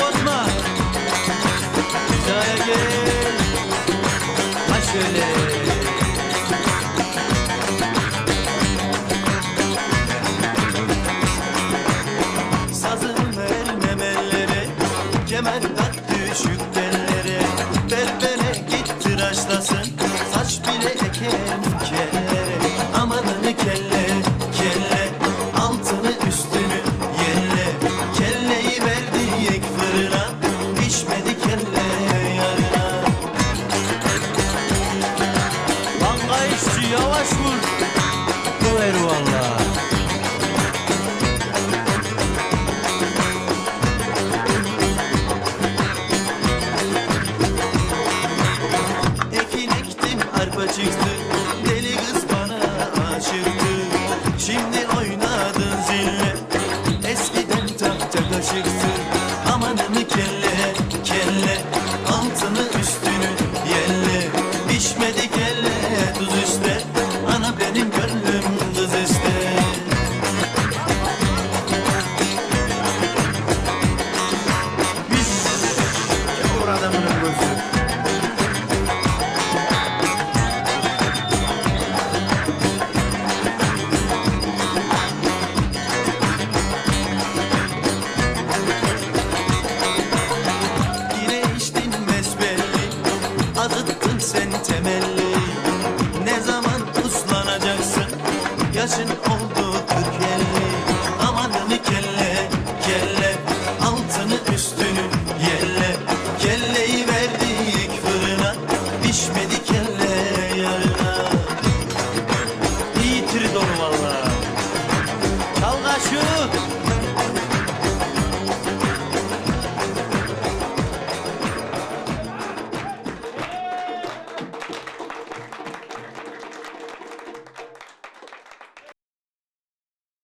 bozma. Hizaya gel Ha şöyle. Sazım vermem ellere Kemerden yavaş vur. Döver valla. Ekin ektim arpa çıktı. Deli kız bana aşıktı. Şimdi Hadi gel tuz işte Ana benim gönlüm kız işte Yaşın